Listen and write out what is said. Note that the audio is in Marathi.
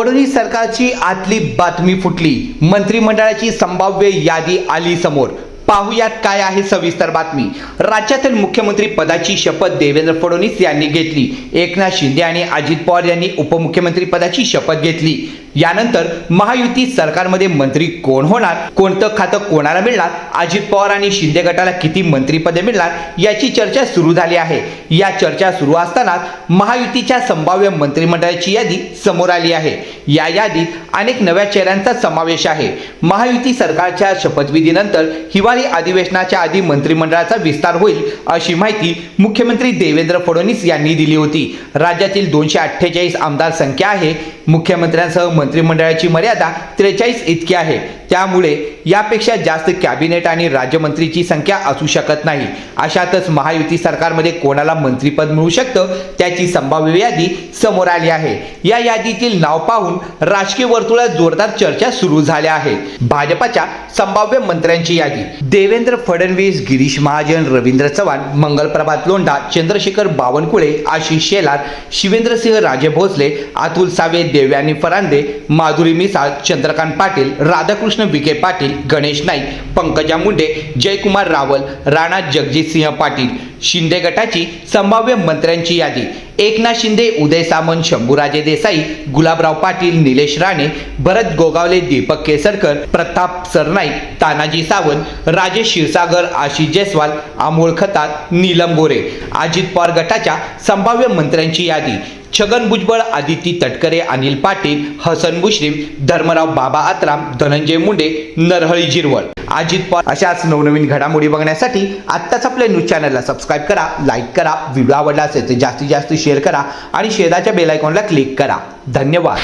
फडणवीस सरकारची आतली बातमी फुटली. मंत्रिमंडळाची संभाव्य यादी आली समोर. पाहुयात काय आहे सविस्तर बातमी. राज्यातील मुख्यमंत्री पदाची शपथ देवेंद्र फडणवीस यांनी घेतली. एकनाथ शिंदे आणि अजित पवार यांनी उपमुख्यमंत्री पदाची शपथ घेतली. यानंतर महायुती सरकारमध्ये मंत्री कोण होणार कोणतं खातं कोणाला मिळणार अजित पवार आणि शिंदे गटाला किती मंत्रीपदे मिळणार याची चर्चा सुरू झाली आहे. या चर्चा सुरू असतानाच महायुतीच्या संभाव्य मंत्रिमंडळाची यादी समोर आली आहे. या यादीत अनेक नव्या चेहऱ्यांचा समावेश आहे. महायुती सरकारच्या शपथविधीनंतर हिवाळी अधिवेशनाच्या आधी मंत्रिमंडळाचा विस्तार होईल अशी माहिती मुख्यमंत्री देवेंद्र फडणवीस यांनी दिली होती. राज्यातील दोनशे अठ्ठेचाळीस आमदार संख्या आहे. मुख्यमंत्र्यांसह मंत्रिमंडळाची मर्यादा त्रेचाळीस इतकी आहे. त्यामुळे यापेक्षा जास्त कॅबिनेट आणि राज्यमंत्रीची संख्या असू शकत नाही. अशातच महायुती सरकारमध्ये कोणाला मंत्रीपद मिळू शकतं त्याची संभाव्य यादी समोर आली आहे. या यादीतील नाव पाहून राजकीय वर्तुळात जोरदार चर्चा सुरू झाल्या आहेत. भाजपाच्या संभाव्य मंत्र्यांची यादी. देवेंद्र फडणवीस गिरीश महाजन रवींद्र चव्हाण मंगलप्रभात लोंढा चंद्रशेखर बावनकुळे आशिष शेलार शिवेंद्रसिंह राजे भोसले अतुल सावे देवयानी फरांदे माधुरी मिसाळ चंद्रकांत पाटील राधाकृष्ण विखे पाटील गणेश नाईक पंकजा मुंडे जयकुमार रावल राणा जगजितसिंह पाटील शिंदे गटाची संभाव्य मंत्र्यांची यादी. एकनाथ शिंदे उदय सामंत शंभूराजे देसाई गुलाबराव पाटील निलेश राणे भरत गोगावले दीपक केसरकर प्रताप सरनाईक तानाजी सावंत राजेश क्षीरसागर आशिष जयस्वाल आमोळ खतात नीलम गोरे. अजित पवार गटाच्या संभाव्य मंत्र्यांची यादी. छगन भुजबळ आदिती तटकरे अनिल पाटील हसन मुश्रीफ धर्मराव बाबा आत्राम धनंजय मुंडे नरहळी जिरवळ. अजित पवार अशाच नवनवीन घडामोडी बघण्यासाठी आत्ताच आपल्या न्यूज चॅनलला सबस्क्राईब करा लाईक करा व्हिडिओ आवडला असेल तर जास्तीत जास्त शेअर करा आणि शेजारच्या बेलायकॉनला क्लिक करा. धन्यवाद.